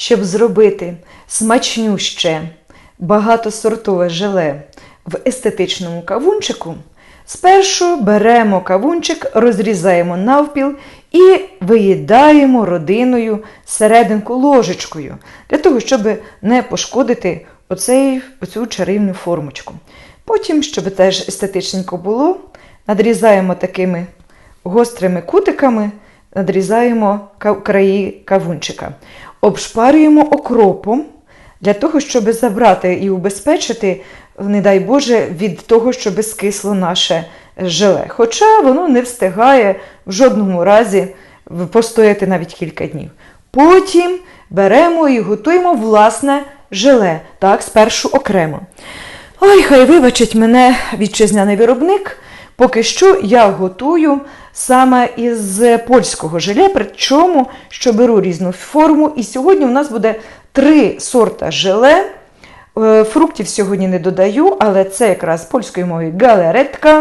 Щоб зробити смачнюще, багатосортове желе в естетичному кавунчику, спершу беремо кавунчик, розрізаємо навпіл і виїдаємо родиною серединку ложечкою, для того, щоб не пошкодити оцей, оцю чарівну формочку. Потім, щоб теж естетичненько було, надрізаємо такими гострими кутиками, надрізаємо краї кавунчика. Обшпарюємо окропом для того, щоб забрати і убезпечити, не дай Боже, від того, щоб скисло наше желе. Хоча воно не встигає в жодному разі постояти навіть кілька днів. Потім беремо і готуємо власне желе, так, спершу окремо. Ой, хай вибачить мене вітчизняний виробник. Поки що я готую саме із польського желе, причому що беру різну форму. І сьогодні у нас буде три сорта желе. Е, Фруктів сьогодні не додаю, але це якраз польською мовою галеретка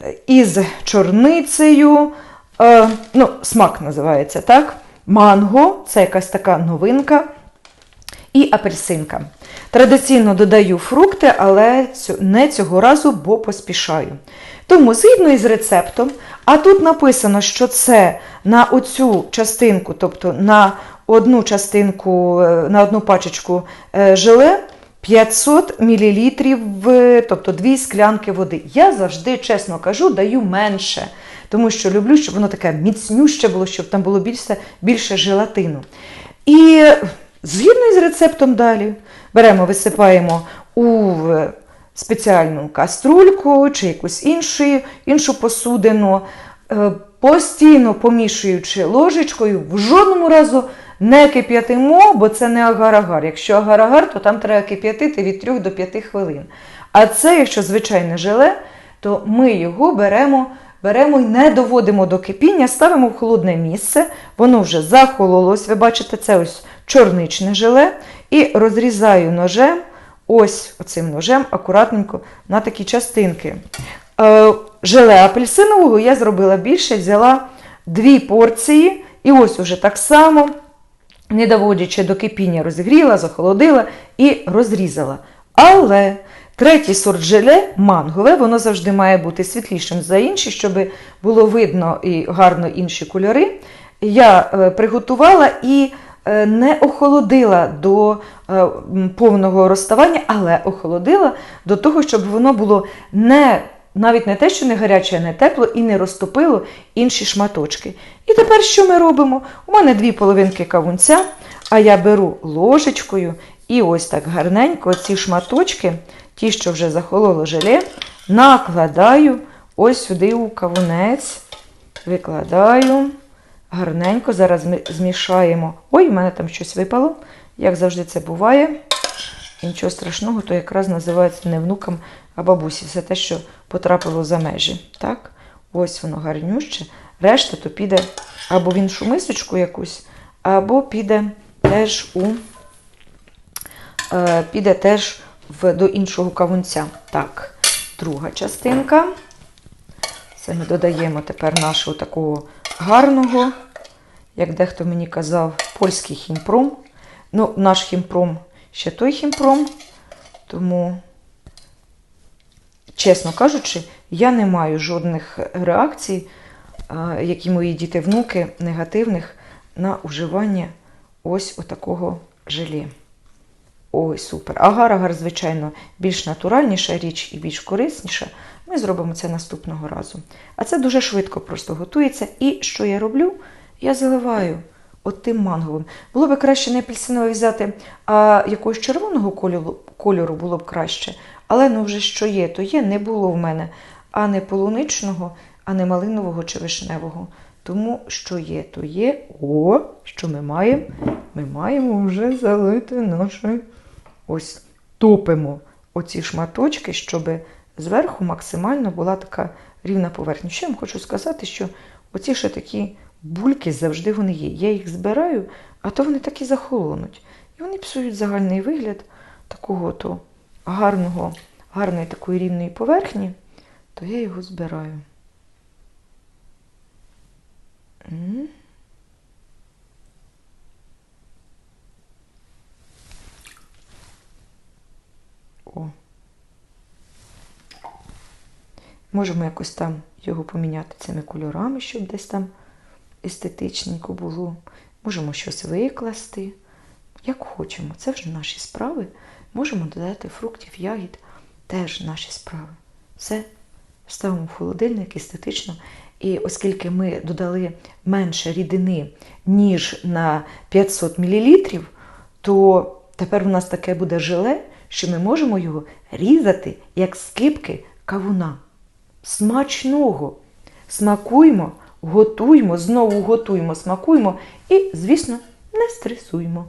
е, із чорницею. е, Ну, смак називається так. Манго це якась така новинка і апельсинка. Традиційно додаю фрукти, але не цього разу, бо поспішаю. Тому згідно із рецептом, а тут написано, що це на оцю частинку, тобто на одну частинку, е, на одну пачечку е, желе 500 мл, тобто 2 склянки води. Я завжди, чесно кажу, даю менше, тому що люблю, щоб воно таке міцнюще було, щоб там було більше, більше желатину. І згідно із рецептом далі беремо, висипаємо у е, спеціальну каструльку чи якусь іншу, іншу посудину, е, постійно помішуючи ложечкою, в жодному разу не кип'ятимо, бо це не агар-агар. Якщо агар-агар, то там треба кип'ятити від 3 до 5 хвилин. А це, якщо звичайне желе, то ми його беремо, беремо і не доводимо до кипіння, ставимо в холодне місце, воно вже захололось. Ви бачите, це ось чорничне желе. І розрізаю ножем, ось оцим ножем, акуратненько на такі частинки. Е, желе апельсинового я зробила більше, взяла дві порції, і ось уже так само, не доводячи до кипіння, розігріла, захолодила і розрізала. Але третій сорт желе мангове, воно завжди має бути світлішим за інші, щоб було видно і гарно інші кольори. Я е, приготувала і не охолодила до е, повного розставання, але охолодила до того, щоб воно було не навіть не те, що не гаряче, а не тепло, і не розтопило інші шматочки. І тепер що ми робимо? У мене дві половинки кавунця, а я беру ложечкою і ось так гарненько ці шматочки, ті, що вже захололо желе, накладаю ось сюди у кавунець, викладаю. Гарненько, зараз ми змішаємо. Ой, в мене там щось випало, як завжди це буває. І нічого страшного, то якраз називається не внукам, а бабусі. Все те, що потрапило за межі. Так? Ось воно гарнюще. Решта то піде або в іншу мисочку якусь, або піде теж у е, піде теж в, до іншого кавунця. Так, друга частинка. Це ми додаємо тепер нашого такого гарного, як дехто мені казав, польський хімпром. Ну, наш хімпром ще той хімпром, тому, чесно кажучи, я не маю жодних реакцій, а, як і мої діти-внуки, негативних на уживання ось отакого желе. Ой, супер. Агар-агар, звичайно, більш натуральніша річ і більш корисніша. Ми зробимо це наступного разу. А це дуже швидко просто готується. І що я роблю? Я заливаю тим манговим. Було б краще не апельсинове взяти, а якогось червоного кольору, було б краще. Але ну вже що є, то є, не було в мене а не полуничного, а не малинового чи вишневого. Тому що є, то є. О, що ми маємо? Ми маємо вже залити наше. Ось топимо оці шматочки, щоб зверху максимально була така рівна поверхня. Ще я вам хочу сказати, що оці ще такі Бульки завжди вони є. Я їх збираю, а то вони так і захолонуть. І вони псують загальний вигляд такого то гарного, гарної такої рівної поверхні, то я його збираю. О. Можемо якось там його поміняти цими кольорами, щоб десь там естетичненько було. Можемо щось викласти. Як хочемо. Це вже наші справи. Можемо додати фруктів, ягід, теж наші справи. Все ставимо в холодильник естетично. І оскільки ми додали менше рідини, ніж на 500 мл, то тепер у нас таке буде желе, що ми можемо його різати, як скипки кавуна. Смачного! Смакуємо, готуємо, знову готуємо, смакуємо і, звісно, не стресуємо.